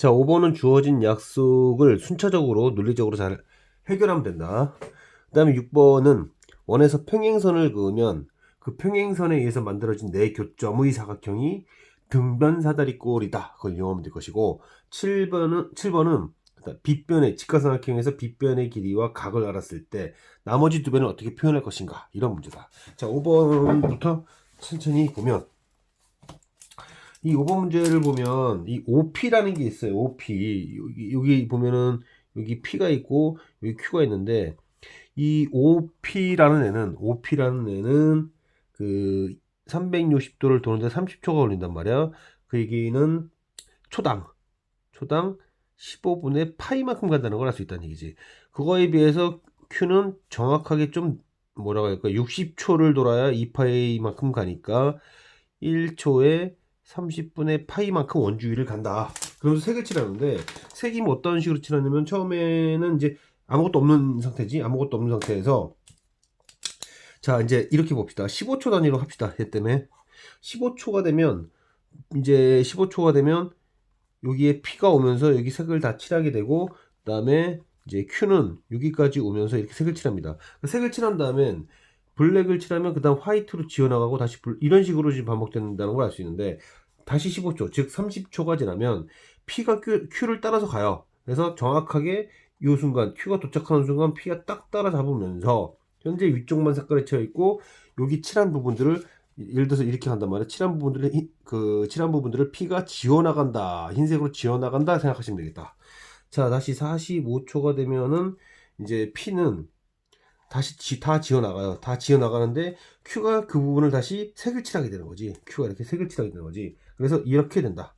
자, 5번은 주어진 약속을 순차적으로 논리적으로 잘 해결하면 된다. 그 다음에 6번은 원에서 평행선을 그으면 그 평행선에 의해서 만들어진 네 교점의 사각형이 등변 사다리 꼴이다. 그걸 이용하면 될 것이고 7번은 7번은 빗변의 직각삼각형에서 빗변의 길이와 각을 알았을 때 나머지 두 변을 어떻게 표현할 것인가 이런 문제다. 자, 5번부터 천천히 보면 이 5번 문제를 보면 이 OP라는 게 있어요. OP 여기, 여기 보면은 여기 P가 있고 여기 Q가 있는데 이 OP라는 애는 OP라는 애는 그 360도를 도는데 30초가 걸린단 말이야. 그 얘기는 초당 초당 15분의 파이만큼 간다는 걸 알 수 있다는 얘기지. 그거에 비해서 Q는 정확하게 좀 뭐라고 할까 60초를 돌아야 2파이만큼 가니까 1초에 30분의 파이만큼 원주위를 간다. 그러면서 색을 칠하는데 색이 뭐 어떤 식으로 칠하냐면 처음에는 이제 아무것도 없는 상태지. 아무것도 없는 상태에서 자 이제 이렇게 봅시다. 15초 단위로 합시다. 얘 때문에. 15초가 되면 이제 15초가 되면 여기에 P가 오면서 여기 색을 다 칠하게 되고 그 다음에 이제 Q는 여기까지 오면서 이렇게 색을 칠합니다. 색을 칠한 다음엔 블랙을 칠하면 그 다음 화이트로 지어나가고 다시 불, 이런 식으로 지금 반복된다는 걸 알 수 있는데 다시 15초 즉 30초가 지나면 P가 Q, Q를 따라서 가요 그래서 정확하게 이 순간 Q가 도착하는 순간 P가 딱 따라잡으면서 현재 위쪽만 색깔이 쳐 있고 여기 칠한 부분들을 예를 들어서 이렇게 간단 말이에요. 칠한 부분들을 히- 그 칠한 부분들을 피가 지워 나간다. 흰색으로 지워 나간다 생각하시면 되겠다. 자, 다시 45초가 되면은 이제 피는 다시 지- 다 지워 나가요. 다 지워 나가는데 Q가 그 부분을 다시 색을 칠하게 되는 거지. Q가 이렇게 색을 칠하게 되는 거지. 그래서 이렇게 된다.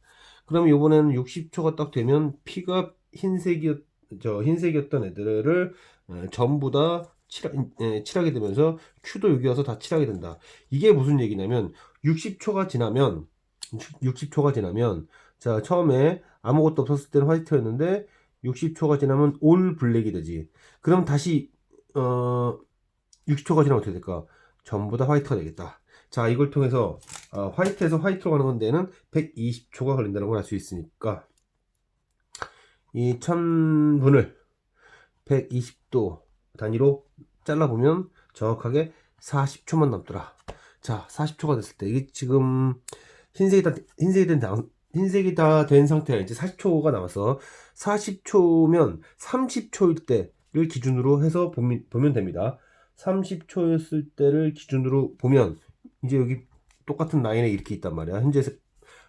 그러면 이번에는 60초가 딱 되면 피가 흰색이었 저 흰색이었던 애들을 어, 전부 다 칠하, 예, 칠하게 되면서 Q도 여기 와서 다 칠하게 된다. 이게 무슨 얘기냐면 60초가 지나면 60초가 지나면 자 처음에 아무것도 없었을 때는 화이트였는데 60초가 지나면 올 블랙이 되지. 그럼 다시 어 60초가 지나면 어떻게 될까? 전부 다 화이트가 되겠다. 자 이걸 통해서 어, 화이트에서 화이트로 가는 데는 120초가 걸린다는 걸 알 수 있으니까 이 1000분을 120도 단위로 잘라보면 정확하게 40초만 남더라. 자, 40초가 됐을 때, 이게 지금 흰색이 다, 흰색이 된, 당- 흰색이 다 된 상태야. 이제 40초가 남았어. 40초면 30초일 때 를 기준으로 해서 보면, 보면 됩니다. 30초였을 때를 기준으로 보면, 이제 여기 똑같은 라인에 이렇게 있단 말이야. 현재 색-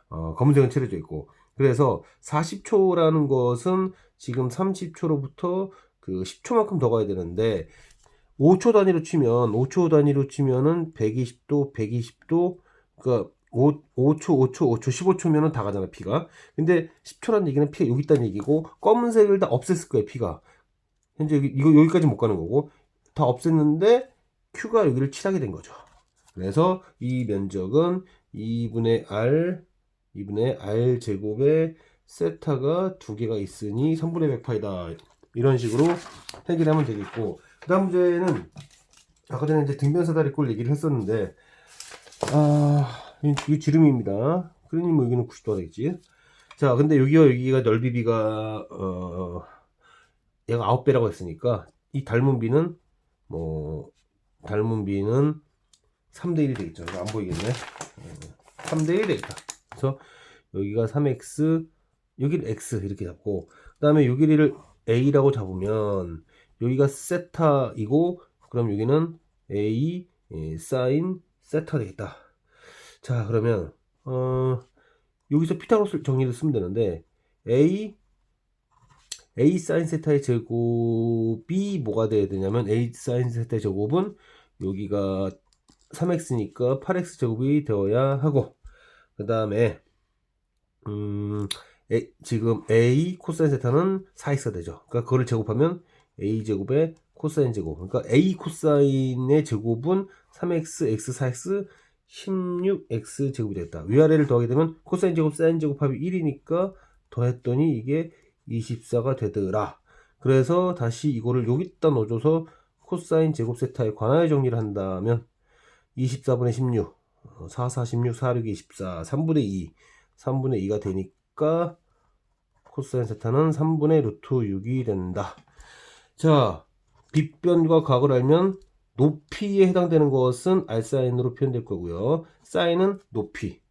어, 검은색은 칠해져 있고. 그래서 40초라는 것은 지금 30초로부터 그 10초만큼 더 가야 되는데 5초 단위로 치면 5초 단위로 치면은 120도, 120도 그러니까 5, 5초, 5초, 5초, 15초면은 다 가잖아 피가. 근데 10초라는 얘기는 피가 여기 있다는 얘기고 검은색을 다 없앴을 거예요 피가. 현재 여기 이거 여기까지 못 가는 거고 다 없앴는데 Q가 여기를 칠하게 된 거죠. 그래서 이 면적은 2분의 R 2분의 R 제곱에 세타가 두 개가 있으니 3분의 100파이다. 이런 식으로 해결 하면 되겠고 그 다음 문제는 아까 전에 이제 등변사다리꼴 얘기를 했었는데 아 이게 지름입니다 그러니 뭐 여기는 90도가 되겠지 자 근데 여기와 여기가 넓이 비가 어 얘가 9배라고 했으니까 이 닮은 비는 뭐 닮은 비는 3대 1이 되겠죠. 이거 안 보이겠네. 3대 1 되겠다. 그래서 여기가 3x 여기를 x 이렇게 잡고 그 다음에 요 길이를 a라고 잡으면 여기가 세타이고 그럼 여기는 a 예, 사인 세타 되겠다. 자 그러면 어 여기서 피타고라스 정리를 쓰면 되는데 a a 사인 세타의 제곱이 뭐가 돼야 되냐면 a 사인 세타의 제곱은 여기가 3x니까 8x 제곱이 되어야 하고 그 다음에 음 에, 지금 a 코사인 세타는 4x가 되죠. 그러니까 그거를 제곱하면 a 제곱에 코사인 제곱. 그러니까 a 코사인의 제곱은 3x, x, 4x, 16x 제곱이 되겠다. 위아래를 더하게 되면 코사인 제곱, 사인 제곱 합이 1이니까 더했더니 이게 24가 되더라. 그래서 다시 이거를 여기다 넣어줘서 코사인 제곱 세타에 관하여 정리를 한다면 24분의 16, 어, 4, 4, 16, 4, 6, 24, 3분의 2, 3분의 2가 되니까 코사인 세타는 3분의 루트 6이 된다. 자, 빗변과 각을 알면 높이에 해당되는 것은 R사인으로 표현될 거고요. 사인은 높이,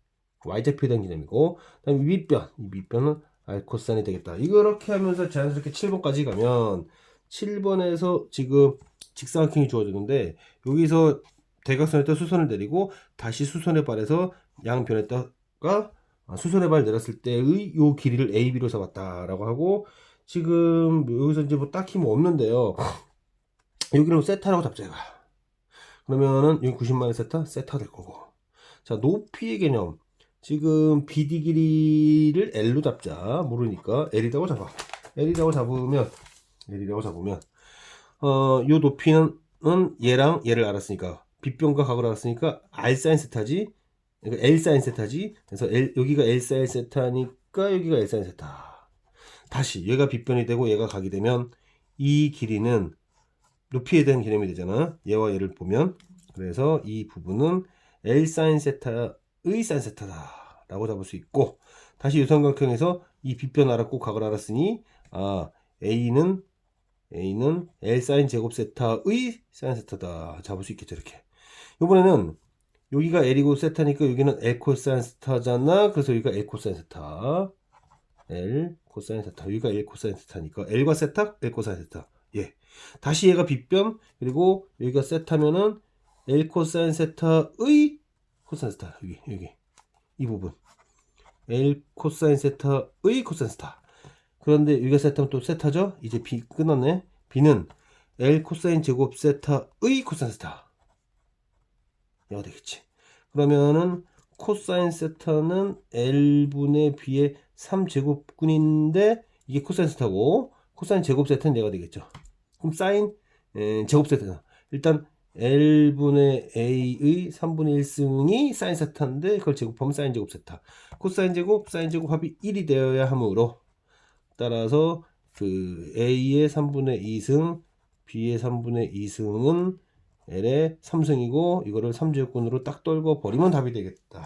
Y좌표에 대한 개념이고, 그 다음에 밑변, 이 밑변은 R 코사인이 되겠다. 이렇게 하면서 자연스럽게 7번까지 가면 7번에서 지금 직사각형이 주어지는데 여기서 대각선에다 수선을 내리고 다시 수선의 발에서 양변에다가 수선의 발 내렸을 때의 요 길이를 AB로 잡았다라고 하고 지금 여기서 이제 뭐 딱히 뭐 없는데요. 여기는 세타라고 잡자 이거. 그러면은 여기 90만의 세타 세타가 될 거고. 자 높이의 개념. 지금 BD 길이를 L로 잡자 모르니까 L이라고 잡아. L이라고 잡으면 L이라고 잡으면 어 요 높이는 은 얘랑 얘를 알았으니까 빗변과 각을 알았으니까 R 사인 세타지. 그러니까 L 사인 세타지. 그래서 L 여기가 L 사인 세타니까 여기가 L 사인 세타. 다시 얘가 빗변이 되고 얘가 각이 되면 이 길이는 높이에 대한 개념이 되잖아. 얘와 얘를 보면 그래서 이 부분은 L 사인 세타 의 사인 세타다 라고 잡을 수 있고 다시 유선각형에서 이 빗변 알았고 각을 알았으니 아 A는 A는 L 사인 제곱 세타의 사인 세타다 잡을 수 있겠죠 이렇게. 이번에는 여기가 L이고 세타니까 여기는 L 코사인 세타잖아. 그래서 여기가 L 코사인 세타. L 코사인 세타. 여기가 L 코사인 세타니까 L과 세타, L 코사인 세타. 예. 다시 얘가 빗변 그리고 여기가 세타면은 L 코사인 세타의 코사인 세타. 여기 여기 이 부분. L 코사인 세타의 코사인 세타. 그런데 여기가 세타면 또 세타죠? 이제 B 끊었네. B는 L 코사인 제곱 세타의 코사인 세타. 이가 되겠지. 그러면은 코사인 세타는 L분의 B의 3제곱근인데 이게 코사인 세타고 코사인 제곱 세타는 얘가 되겠죠. 그럼 사인 에, 제곱 세타. 일단 L분의 A의 3분의 1승이 사인 세타인데 그걸 제곱하면 사인 제곱 세타. 코사인 제곱, 사인 제곱 합이 1이 되어야 하므로 따라서 그 A의 3분의 2승, B의 3분의 2승은 L의 3승이고 이거를 3제곱근으로 딱 떨궈 버리면 답이 되겠다.